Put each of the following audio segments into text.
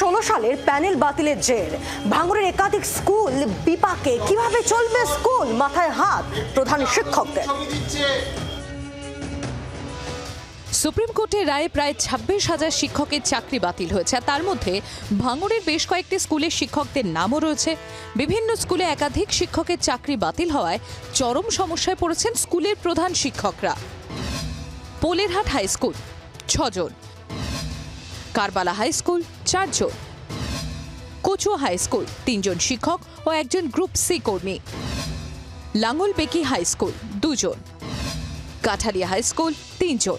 সালের প্যানেল বাতিলের জের। ভাঙড়ের একাধিক স্কুল বিপাকে কীভাবে চলবে স্কুল? মাথায় হাত প্রধান শিক্ষকদের। সুপ্রিম কোর্টের রায়ে প্রায় ছাব্বিশ হাজার শিক্ষকের চাকরি বাতিল হয়েছে তার মধ্যে ভাঙড়ের বেশ কয়েকটি স্কুলের শিক্ষকদের নামও রয়েছে। বিভিন্ন স্কুলে একাধিক শিক্ষকের চাকরি বাতিল হওয়ায় চরম সমস্যায় পড়েছেন স্কুলের প্রধান শিক্ষকরা। পোলেরহাট হাই স্কুল, ছজন। কারবালা হাই স্কুল, চারজন। কচুয়া হাই স্কুল, তিনজন শিক্ষক ও একজন গ্রুপ সি কর্মী। লাঙ্গলবেকি হাই স্কুল, দুজন। কাঠালিয়া হাই স্কুল, তিনজন।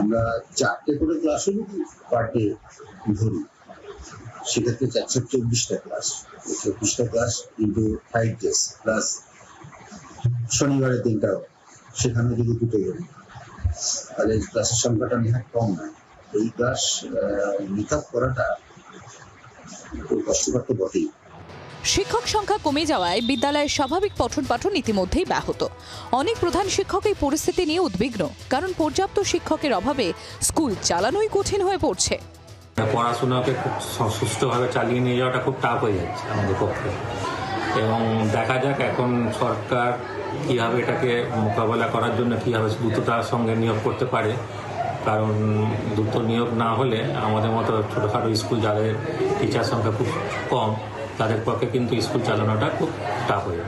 আমরা চারটে করে পার ডে ধরি। সেক্ষেত্রে চারশো চব্বিশটা ক্লাস চব্বিশটা ক্লাস কিন্তু ফাইভ ডেজ প্লাস শনিবারের দিনটাও সেখানে যদি দুটো ধরি তাহলে ক্লাসের সংখ্যাটা নেহাত কম নয় এই ক্লাস মেক করাটা কষ্টকর তো বটেই। শিক্ষক সংখ্যা কমে যাওয়ায় বিদ্যালয়ের স্বাভাবিক পঠন পাঠন ইতিমধ্যেই ব্যাহত। অনেক প্রধান শিক্ষক এই পরিস্থিতি নিয়ে উদ্বিগ্ন, কারণ পর্যাপ্ত শিক্ষকের অভাবে স্কুল চালানোই কঠিন হয়ে পড়ছে। পড়াশোনাকে খুব সু- সুষ্ঠুভাবে চালিয়ে নিয়ে যাওয়াটা খুব টাফ হয়ে যাচ্ছে আমাদের পক্ষে। এবং দেখা যাক এখন সরকার কীভাবে এটাকে মোকাবেলা করার জন্য কীভাবে দ্রুততার সঙ্গে নিয়োগ করতে পারে। কারণ দ্রুত নিয়োগ না হলে আমাদের মতো ছোটোখাটো স্কুল যাদের টিচার সংখ্যা খুব কম, তাদের পক্ষে কিন্তু স্কুল চালানোটা খুব টাফ হয়ে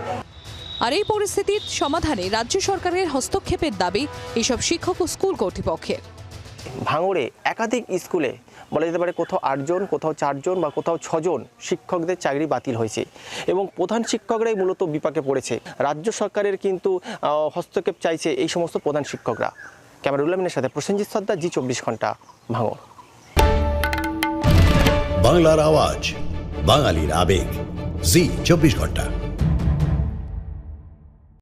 আর এই পরিস্থিতির সমাধানে রাজ্য সরকারের হস্তক্ষেপের দাবি এসব শিক্ষক ও স্কুল কর্তৃপক্ষের। ভাঙড়ে একাধিক স্কুলে বলা যেতে পারে কোথাও আটজন, কোথাও চারজন বা কোথাও ছজন শিক্ষকদের চাকরি বাতিল হয়েছে এবং প্রধান শিক্ষকরাই মূলত বিপাকে পড়েছে। রাজ্য সরকারের কিন্তু হস্তক্ষেপ চাইছে এই সমস্ত প্রধান শিক্ষকরা। ক্যামেরা উল্লামিনের সাথে প্রসেনজিৎ সর্দার, জি চব্বিশ ঘণ্টা, ভাঙড়। বাংলার আওয়াজ, বাঙালির আবেগ, জি চব্বিশ ঘণ্টা।